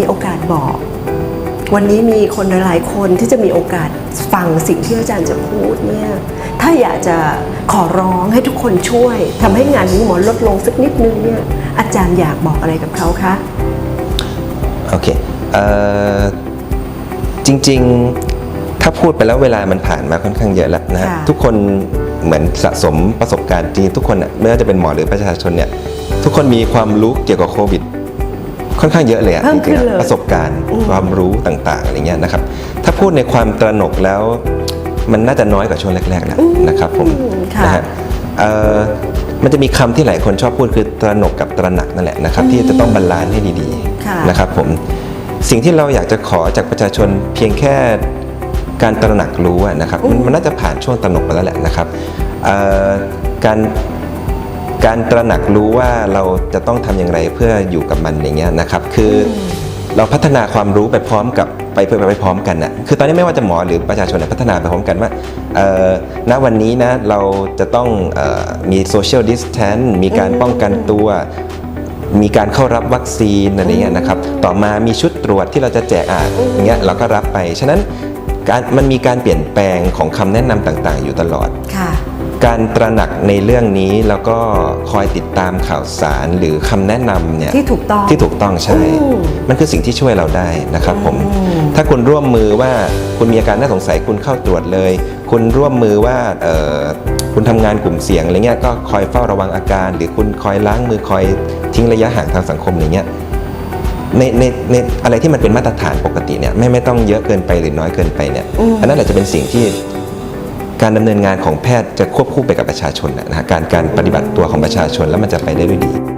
มีโอกาสบอก วันนี้มีคนหลาย ๆ คนที่จะมีโอกาสฟังสิ่งที่อาจารย์จะพูดเนี่ยถ้าอยากจะขอร้องให้ทุกคนช่วยทำให้งานนี้หมอลดลงสักนิดนึงเนี่ยอาจารย์อยากบอกอะไรกับเขาคะโอเคเอ่อจริง ๆ ถ้าพูดไปแล้วเวลามันผ่านมาค่อนข้างเยอะแล้วนะฮะค่ะทุกคนเหมือนสะสมประสบการณ์จริงๆทุกคนน่ะไม่ว่าจะเป็นหมอหรือประชาชนเนี่ยทุกคนมีความรู้เกี่ยวกับโควิด ค่อนข้างเยอะเลยอะเพิ่จมขึ้ริงนๆเลยอะประสบการณ์อืมความรู้ต่างๆอะไรเงี้ยนะครับถ้าพูดในความตระหนกแล้ว มันน่าจะน้อยกว่าช่วงแรกๆแล้วนะครับผมค่ะนะฮะเอ่อมันจะมีคำที่หลายคนชอบพูดคือตระหนกกับตระหนักนั่นแหละนะครับ ที่จะต้องบาลานซ์ให้ดีค่ะๆนะครับผมสิ่งที่เราอยากจะขอจากประชาชนเพียงแค่การตระหนักรู้อะนะครับมันมันน่าจะผ่านช่วงตระหนกไปแล้วแหละนะครับเอ่อการ การตระหนักรู้ว่าเราจะต้องทำอย่างไรเพื่ออยู่กับมันอย่างเงี้ยนะครับ คืออเราพัฒนาความรู้ไปพร้อมกับไปไปไปพร้อมกันนะคือตอนนี้ไม่ว่าจะหมอหรือประชาชนเนี่ยพัฒนาไปพร้อมกันว่าเอ่อณวันนี้นะเราจะต้องเออมีโซเชียลดิสแทนมีการป้องกันตัว มีการเข้ารับวัคซีนอะไรเงี้ยนะครับ ต่อมามีชุดตรวจที่เราจะแจกอะอย่างเงี้ยเราก็รับไป ฉะนั้นการมันมีการเปลี่ยนแปลงของคำแนะนำต่างๆ อยู่ตลอดค่ะ การตระหนักในเรื่องนี้แล้วก็คอยติดตามข่าวสารหรือคำแนะนำเนี่ยที่ถูกต้องที่ถูกต้องใช่อืมมันคือสิ่งที่ช่วยเราได้นะครับผมถ้าคุณร่วมมือว่าคุณมีอาการน่าสงสัยคุณเข้าตรวจเลย คุณร่วมมือว่าเอ่อคุณทำงานกลุ่มเสี่ยงอะไรเงี้ยก็คอยเฝ้าระวังอาการ หรือคุณคอยล้างมือคอยทิ้งระยะห่างทางสังคมอะไรเงี้ยในในในอะไรที่มันเป็นมาตรฐานปกติเนี่ยไม่ไม่ต้องเยอะเกินไปหรือน้อยเกินไปเนี่ยอันนั้นแหละจะเป็นสิ่งที่ การดำเนินงานของแพทย์จะควบคู่ไปกับประชาชนนะฮะการการปฏิบัติตัวของประชาชนแล้วมันจะไปได้ด้วยดี